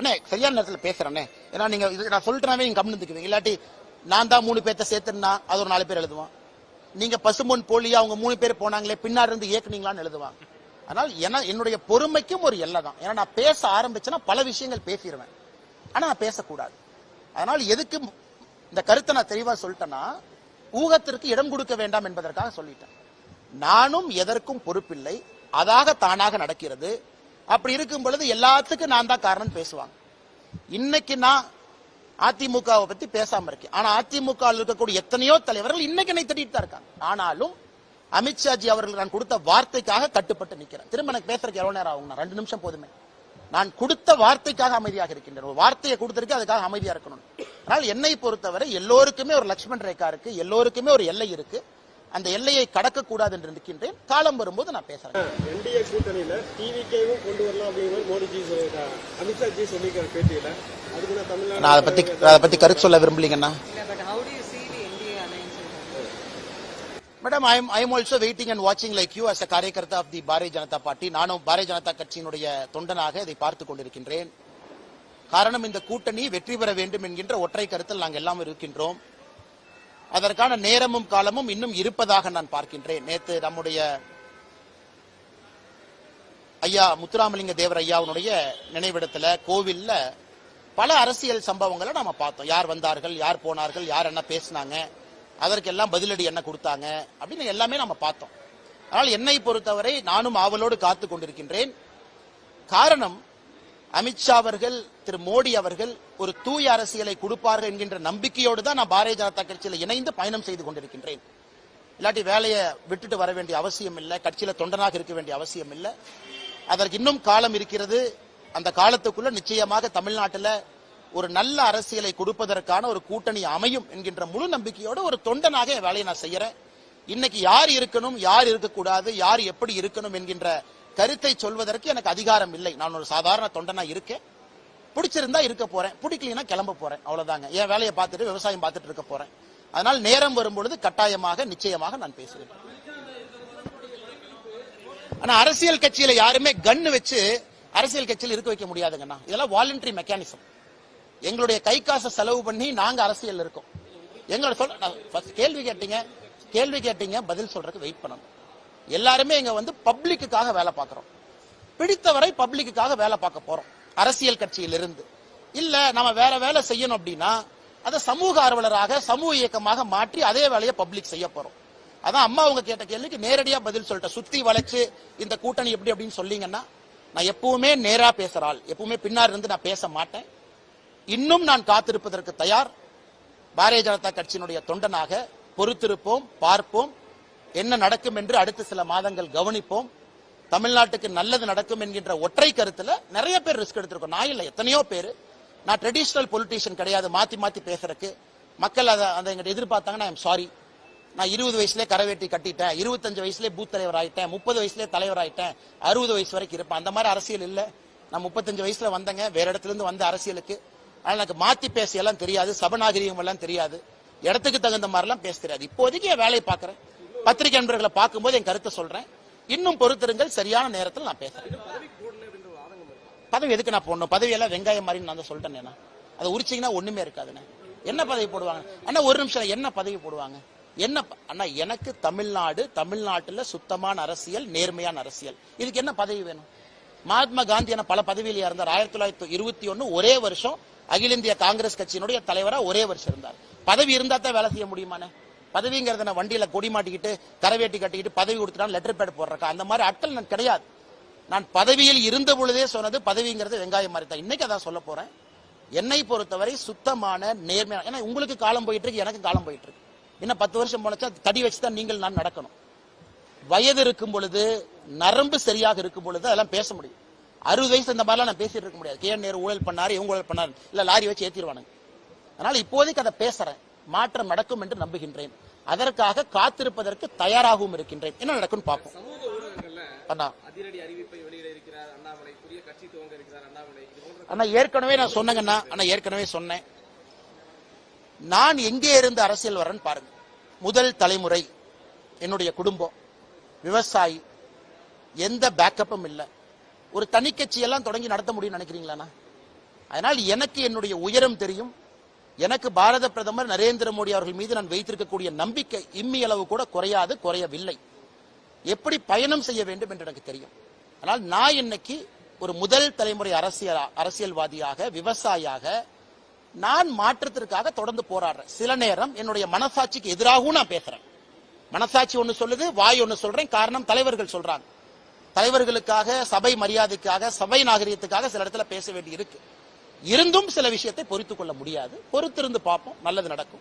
அண்ணே சரியான நேரத்தில் பேசுறேண்ணே. ஏன்னா நீங்க இது நான் சொல்லிட்டேனாவே நீங்க கம்னு இருந்துக்குவீங்க இல்லாட்டி நான் தான் மூணு பேர்த்த சேர்த்துனா அது ஒரு நாலு பேர் எழுதுவான். நீங்க பசும்பொன் போலியா அவங்க மூணு பேர் போனாங்களே பின்னாடி இருந்து இயக்குனீங்களான்னு எழுதுவான். அதனால் என என்னுடைய பொறுமைக்கும் ஒரு எல்லை தான். ஏன்னா நான் பேச ஆரம்பிச்சேன்னா பல விஷயங்கள் பேசிடுவேன் ஆனா நான் பேசக்கூடாது. அதனால் எதுக்கு இந்த கருத்தை நான் தெளிவா சொல்லிட்டேன்னா ஊகத்திற்கு இடம் கொடுக்க வேண்டாம் என்பதற்காக சொல்லிட்டேன். நானும் எதற்கும் பொறுப்பில்லை. அதாக தானாக நடக்கிறது. அப்படி இருக்கும் பொழுது எல்லாத்துக்கும் நான் தான் காரணம் பேசுவாங்க. இன்னைக்கு நான் அதிமுகவை பத்தி பேசாம இருக்கேன். ஆனா அதிமுக இருக்கக்கூடிய எத்தனையோ தலைவர்கள் இன்னைக்கு என்னை திட்டிட்டு தான் இருக்காங்க. ஆனாலும் அமித்ஷாஜி அவர்கள் நான் கொடுத்த வார்த்தைக்காக கட்டுப்பட்டு நிக்கிறேன் திரும்ப எனக்கு பேசுறதுக்கு எவ்வளவு நேரம் ஆகும் ரெண்டு நிமிஷம் போதுமே. நான் கொடுத்த வார்த்தைக்காக அமைதியாக இருக்கின்றேன். ஒரு வார்த்தையை கொடுத்திருக்கு அதுக்காக அமைதியா இருக்கணும். ஆனால் என்னை பொறுத்தவரை எல்லோருக்குமே ஒரு லட்சுமண் ரேகா இருக்கு எல்லோருக்குமே ஒரு எல்லை இருக்கு. அந்த எல்லையை கடக்க கூடாது என்று நிற்கின்றேன் காலம் வரும்போது நான் பேசுறேன். என்டிஏ கூட்டணியில டிவிகேவும் கொண்டு வரலாம் அப்படிங்கிற மோடிஜி சொல்லியிருக்காங்க அமித்ஷாஜி சொல்லியிருக்காரு பேட்டியில. நான் தமிழ்நாடு நான் அதை பத்தி அதை பத்தி கருத்து சொல்ல விரும்பலீங்கண்ணா. Yeah, but how do you see the NDA alliance? in that? Madam I I am also waiting and வாட்சிங் like you as a karyakarta of the Bharatiya Janata party நானும் பாரதிய ஜனதா கட்சியினுடைய தொண்டனாக இதை பார்த்து கொண்டிருக்கின்றேன். காரணம் இந்த கூட்டணி வெற்றி பெற வேண்டும் என்கின்ற ஒற்றை கருத்தில் நாங்கள் எல்லாம் இருக்கின்றோம். அதற்கான நேரமும் காலமும் இன்னும் இருப்பதாக நான் பார்க்கின்றேன். நேத்து நம்முடைய ஐயா முத்துராமலிங்க தேவர் ஐயாவுடைய நினைவிடத்துல கோவில்ல பல அரசியல் சம்பவங்களை நாம பார்த்தோம். யார் வந்தார்கள் யார் போனார்கள் யார் என்ன பேசினாங்க அதற்கெல்லாம் பதிலடி என்ன கொடுத்தாங்க அப்படின்னு எல்லாமே நம்ம பார்த்தோம். ஆனால் என்னை பொறுத்தவரை நானும் ஆவலோடு காத்து கொண்டிருக்கின்றேன். காரணம் அமித்ஷா அவர்கள் திரு மோடி அவர்கள் ஒரு தூய அரசியலை கொடுப்பார்கள் என்கின்ற நம்பிக்கையோடு தான் நான் பாரதிய ஜனதா கட்சியில் இணைந்து பயணம் செய்து கொண்டிருக்கின்றேன். இல்லாட்டி வேலையை விட்டுட்டு வர வேண்டிய அவசியம் இல்லை கட்சியில தொண்டனாக இருக்க வேண்டிய அவசியம் இல்லை. அதற்கு இன்னும் காலம் இருக்கிறது. அந்த காலத்துக்குள்ள நிச்சயமாக தமிழ்நாட்டில் ஒரு நல்ல அரசியலை கொடுப்பதற்கான ஒரு கூட்டணி அமையும் என்கின்ற முழு நம்பிக்கையோடு ஒரு தொண்டனாக என் வேலையை நான் செய்யறேன். இன்னைக்கு யார் இருக்கணும் யார் இருக்கக்கூடாது யார் எப்படி இருக்கணும் என்கின்ற கருத்தை சொல்வதற்கு எனக்கு அதிகாரம் இல்லை. நான் ஒரு சாதாரண தொண்டனா இருக்கேன். பிடிச்சிருந்தா இருக்க போறேன். பிடிக்கலைன்னா கிளம்ப போறேன். அவ்வளவுதாங்க. என் வேலையை பார்த்துட்டு விவசாயம் பார்த்துட்டு இருக்க போறேன். அதனால் நேரம் வரும்பொழுது கட்டாயமாக நிச்சயமாக நான் பேசுவேன். ஆனா அரசியல் கட்சியில யாருமே கன்னு வச்சு அரசியல் கட்சியில் இருக்க வைக்க முடியாதுங்கண்ணா. இதெல்லாம் வாலண்டரி மெக்கானிசம் எங்களுடைய கை காசை செலவு பண்ணி நாங்க அரசியல் இருக்கோம். எங்களோட சொல்ல கேள்வி கேட்டீங்க. கேள்வி கேட்டீங்க பதில் சொல்றதுக்கு வெயிட் பண்ணணும். எல்லாருமே இங்க வந்து பப்ளிக்குக்காக வேலை பார்க்கறோம். பிடித்தவரை பப்ளிக்குக்காக வேலை பார்க்க போறோம். அரசியல் கட்சியிலிருந்து. இல்ல நம்ம வேற வேலை செய்யணும் அப்படின்னா அதை சமூக ஆர்வலராக சமூக இயக்கமாக மாற்றி அதே வேலையை பப்ளிக் செய்ய போறோம். அதான் அம்மா அவங்க கேட்ட கேள்விக்கு நேரடியா பதில் சொல்லிட்டேன். சுத்தி வளைச்சு இந்த கூட்டணி எப்படி அப்படின்னு சொல்லீங்கன்னா நான் எப்பவுமே நேரா பேசுறாள் எப்பவுமே பின்னாடி இருந்து நான் பேச மாட்டேன். இன்னும் நான் காத்திருப்பதற்கு தயார். பாரதிய ஜனதா கட்சியினுடைய தொண்டனாக பொறுத்திருப்போம் பார்ப்போம். என்ன நடக்கும் என்று அடுத்த சில மாதங்கள் கவனிப்போம். தமிழ்நாட்டுக்கு நல்லது நடக்கும் என்கின்ற ஒற்றை கருத்துல நிறைய பேர் ரிஸ்க் எடுத்திருக்கோம். நான் இல்லை எத்தனையோ பேர். நான் ட்ரெடிஷனல் பொலிட்டீஷியன் கிடையாது மாத்தி மாத்தி பேசுறதுக்கு. மக்கள் அதை அதை எங்கிட்ட எதிர்பார்த்தாங்கன்னா ஐம் சாரி நான் இருபது வயசுலேயே கரவேட்டி கட்டிட்டேன் இருபத்தஞ்சு வயசுலேயே பூத் தலைவர் ஆயிட்டேன் முப்பது வயசுலேயே தலைவர் ஆயிட்டேன் அறுபது வயசு வரைக்கும் இருப்பேன். அந்த மாதிரி அரசியல் இல்லை. நான் முப்பத்தஞ்சு வயசுல வந்தேங்க வேற இடத்துல இருந்து வந்த அரசியலுக்கு. ஆனால் எனக்கு மாத்தி பேச எல்லாம் தெரியாது சபநாகரிகம் எல்லாம் தெரியாது. இடத்துக்கு தகுந்த மாதிரிலாம் பேச தெரியாது. இப்போதைக்கு என் வேலையை பார்க்குறேன். பத்திரிகை நண்பர்களை பார்க்கும்போது என் கருத்தை சொல்றேன். இன்னும் பொறுத்திருங்கள் சரியான நேரத்தில் நான் பேசுறேன். பதவி எதுக்கு நான் போடணும்? பதவி எல்லாம் வெங்காயம் மாதிரி நான் தான் சொல்லிட்டேன் அதை உரிச்சிங்கன்னா ஒண்ணுமே இருக்காதுண்ணே என்ன பதவி போடுவாங்க? அண்ணா ஒரு நிமிஷம் என்ன பதவி போடுவாங்க? என்ன அண்ணா எனக்கு தமிழ்நாடு தமிழ்நாட்டுல சுத்தமான அரசியல் நேர்மையான அரசியல். இதுக்கு என்ன பதவி வேணும்? மகாத்மா காந்தி என பல பதவியில இருந்தார் ஆயிரத்தி தொள்ளாயிரத்தி இருபத்தி ஒன்னு ஒரே வருஷம் அகில இந்திய காங்கிரஸ் கட்சியினுடைய தலைவரா ஒரே வருஷம் இருந்தார். பதவி இருந்தா தான் வேலை செய்ய முடியுமானே பதவிங்கிறத நான் வண்டியில கொடி மாட்டிக்கிட்டு கரவேட்டி கட்டிக்கிட்டு பதவி கொடுத்துட்டான் லெட்டர் பேட் போடுறக்கா? அந்த மாதிரி ஆட்கள் நான் கிடையாது. நான் பதவியில் இருந்த பொழுதே சொன்னது பதவிங்கிறது வெங்காயம் மாதிரி தான். இன்னைக்கு அதான் சொல்ல போறேன். என்னை பொறுத்தவரை சுத்தமான நேர்மையான ஏன்னா உங்களுக்கு காலம் போயிட்டு இருக்கு எனக்கு காலம் போயிட்டு இருக்கு இன்னும் பத்து வருஷம் போனச்சா தடி வச்சு தான் நீங்கள் நான் நடக்கணும். வயது இருக்கும் பொழுது நரம்பு சரியாக இருக்கும் பொழுது அதெல்லாம் பேச முடியும். அறுபது வயசு இந்த மாதிரிலாம் நான் பேசிட்டு இருக்க முடியாது. கே நேரு ஊழல் பண்ணாரு இவங்க ஊழல் பண்ணாரு. இல்ல லாரி வச்சு ஏத்திடுவானுங்க. அதனால இப்போதைக்கு அதை பேசுறேன். மாற்றம் நடக்கும் என்று நம்புகின்றேன். அதற்காக காத்திருப்பதற்கு தயாராகவும் இருக்கின்றேன். என்ன நடக்கும் பார்ப்போம். அண்ணா. அண்ணா ஏற்கனவே நான் சொன்னேங்கண்ணா அண்ணா. ஏற்கனவே சொன்னேன். நான் எங்கே இருந்து அரசியல் வரேன்னு பாருங்க. முதல் தலைமுறை என்னுடைய குடும்பம் விவசாயி எந்த பேக்கப்பும் இல்லை. ஒரு தனி கட்சி எல்லாம் தொடங்கி நடத்த முடியும்னு நினைக்கிறீங்களாண்ணா அதனால் எனக்கு என்னுடைய உயரம் தெரியும். எனக்கு பாரத பிரதமர் நரேந்திர மோடி அவர்கள் மீது நான் வைத்திருக்கக்கூடிய நம்பிக்கை இம்மி அளவு கூட குறையாது குறையவில்லை. எப்படி பயணம் செய்ய வேண்டும் என்று எனக்கு தெரியும். ஆனால் நான் இன்னைக்கு ஒரு முதல் தலைமுறை அரசியல் அரசியல்வாதியாக விவசாயியாக நான் மாற்றத்திற்காக தொடர்ந்து போராடுறேன். சில நேரம் என்னுடைய மனசாட்சிக்கு எதிராகவும் நான் பேசுறேன். மனசாட்சி ஒன்று சொல்லுது வாய் ஒன்று சொல்றேன் காரணம் தலைவர்கள் சொல்றாங்க. தலைவர்களுக்காக சபை மரியாதைக்காக சபை நாகரிகத்துக்காக சில இடத்துல பேச வேண்டி இருக்கு இருந்தும் சில விஷயத்தை பொறித்துக் கொள்ள முடியாது. பொறுத்திருந்து பார்ப்போம். நல்லது நடக்கும்.